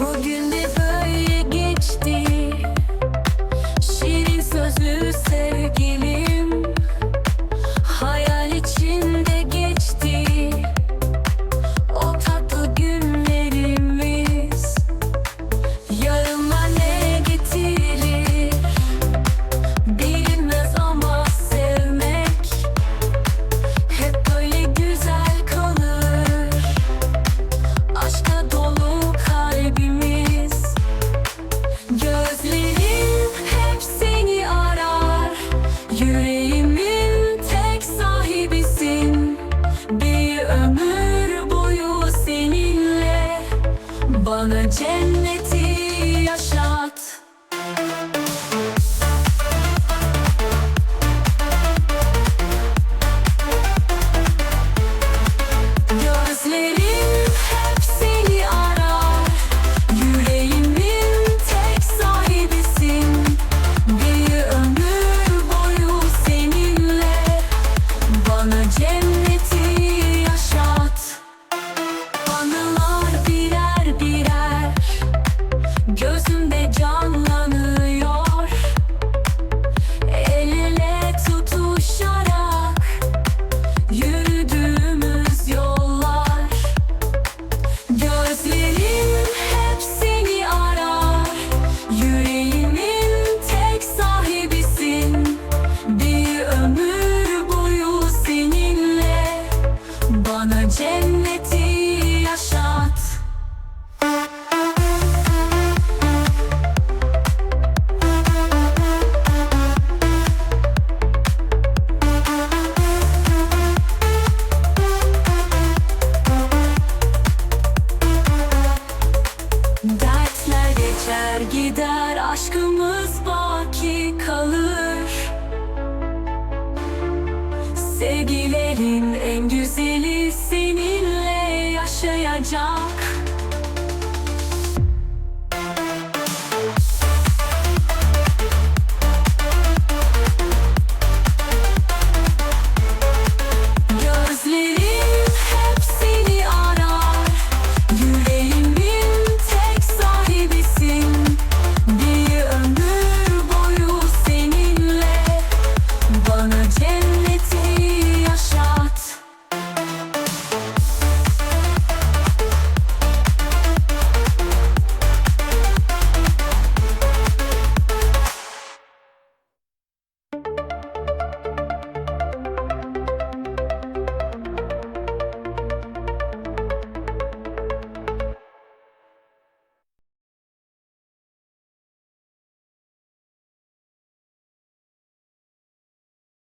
Bugün codzienny Geçer gider aşkımız baki kalır. Sevgilerin en güzeli seninle yaşayacak.